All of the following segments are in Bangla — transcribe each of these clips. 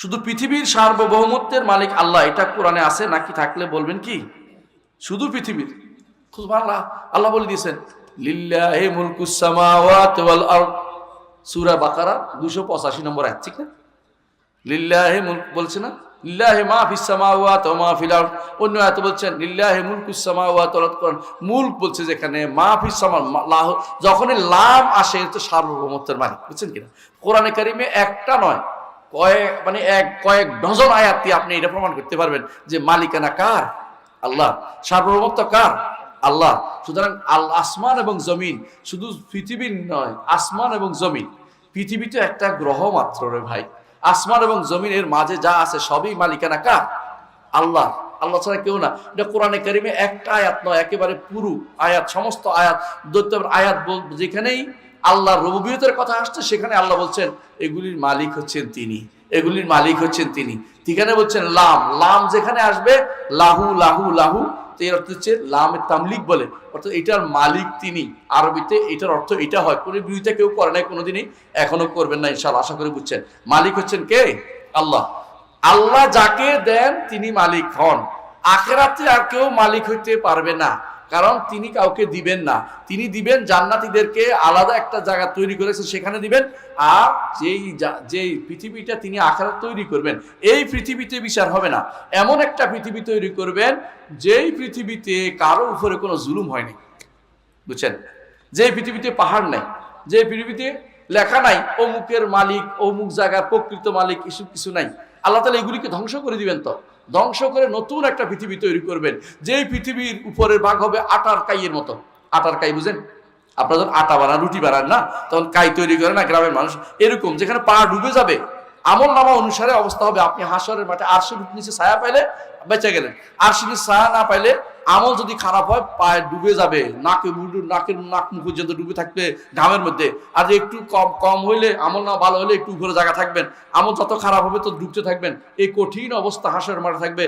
শুধু পৃথিবীর সার্বভৌমত্বের মালিক আল্লাহ, এটা কোরআনে আছে, নাকি থাকলে বলবেন কি? শুধু পৃথিবীর। খুব আল্লাহ আল্লাহ বলে দিয়েছেন, লিল্লাহি বাকারা 285 নম্বর বলছে না? ওয়া অন্য বলছেন বলছে যেখানে মা যখনই লাম আসে তো সার্বভৌমত্বের মালিক, বুঝছেন কিনা? কোরআনে কারিমে একটা নয় কয়েক মানে এক কয়েক ডজন আয়াত দিয়ে আপনি এটা প্রমাণ করতে পারবেন যে মালিকানা কার? আল্লাহ। সার্বভৌমত্ব কার? আল্লাহ। সুতরাং আল আসমান এবং জমিন শুধু পৃথিবীর নয়, আসমান এবং জমিন। পৃথিবী তো একটা গ্রহ মাত্র রে ভাই। আসমান এবং জমিনের মাঝে যা আছে সবই মালিকানা কার? আল্লাহ। আল্লাহ ছাড়া কেউ না। এটা কোরআনে কারিমে একটা আয়াত নয়, একেবারে পুরু আয়াত, সমস্ত আয়াত দৈত্য আয়াত যেখানেই আল্লাহ রবুবিয়তের কথা আসছে, সেখানে আল্লাহ বলছেন, এগুলির মালিক হচ্ছেন তিনি, এগুলির মালিক হচ্ছেন তিনি। ঠিকানে বলছেন লাম লাম যেখানে আসবে, লাহু লাহু লাহু, তো এর অর্থ হচ্ছে লামের তামলিক বলে। অর্থাৎ এটার মালিক তিনি, আরবিতে এটার অর্থ এটা হয়। কোনো বিরোধিতা কেউ করে নাই, কোনোদিনই এখনও করবেন না ইনশাল্লাহ আশা করে বুঝছেন। মালিক হচ্ছেন কে? আল্লাহ। আল্লাহ যাকে দেন, তিনি মালিক হন। আখেরাতে আর কেউ মালিক হইতে পারবে না। কারণ তিনি কাউকে দিবেন না। তিনি দিবেন জান্নাতীদেরকে আলাদা একটা জায়গা তৈরি করেছেন সেখানে দিবেন। আর যেই যেই পৃথিবীটা তিনি আখেরাত তৈরি করবেন, এই পৃথিবীতে বিচার হবে না। এমন একটা পৃথিবী তৈরি করবেন, যেই পৃথিবীতে কারও উপরে কোনো জুলুম হয়নি। বুঝছেন? যে পৃথিবীতে পাহাড় নাই যে পৃথিবীতে লেখা নাই, অমুকের মালিক, অমুক জায়গার প্রকৃত মালিক, এসব কিছু নাই। আল্লাহ তালা এগুলিকে ধ্বংস করে দিবেন তো। ধ্বংস করে নতুন একটা পৃথিবী তৈরি করবেন। যেই পৃথিবীর উপরের ভাগ হবে আটার কাইয়ের মতো। আটার কাই বুঝেন? আপনারা যখন আটা বানান, রুটি বানান না, তখন কাই তৈরি করে না গ্রামের মানুষ? এরকম, যেখানে পা ডুবে যাবে, আমল নামা অনুসারে অবস্থা হবে। আপনি হাসরের মাঠে আরশির নিচে ছায়া পাইলে বেঁচে গেলেন। আরশির নিচে ছায়া না পাইলে আমল যদি খারাপ হয়, পায়ে ডুবে যাবে। নাকে নাকের নাক মুখ পর্যন্ত ডুবে থাকবে ঘামের মধ্যে। আর একটু কম কম হইলে, আমল না ভালো হলে একটু উপরে জায়গা থাকবেন। আমল যত খারাপ হবে তো ডুবতে থাকবেন। এই কঠিন অবস্থা হাসের মাঠে থাকবে।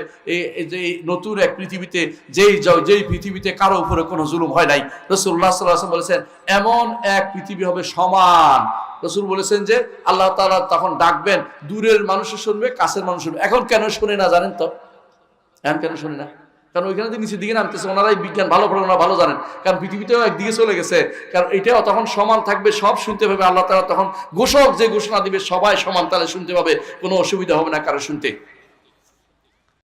এই যে নতুন এক পৃথিবীতে, যেই যেই পৃথিবীতে কারও উপরে কোনো জুলুম হয় নাই। রসুল্লাহ সাল্লাহ বলেছেন, এমন এক পৃথিবী হবে সমান। রসুল বলেছেন যে, আল্লাহ তালা তখন ডাকবেন, দূরের মানুষের শুনবে, কাছের মানুষ শুনবে। এখন কেন শুনে না জানেন তো? এখন কেন শুনি না? কারণ ওইখানে যে নিচের দিকে নামতেছে, ওনারাই বিজ্ঞান, ভালো পড়ে, ওনারা ভালো জানেন। কারণ পৃথিবীতেও একদিকে চলে গেছে। কারণ এটাও তখন সমান থাকবে, সব শুনতে পাবে। আল্লাহ তালা তখন ঘোষক যে ঘোষণা দিবে, সবাই সমান তাহলে শুনতে পাবে, কোনো অসুবিধা হবে না কারও শুনতে।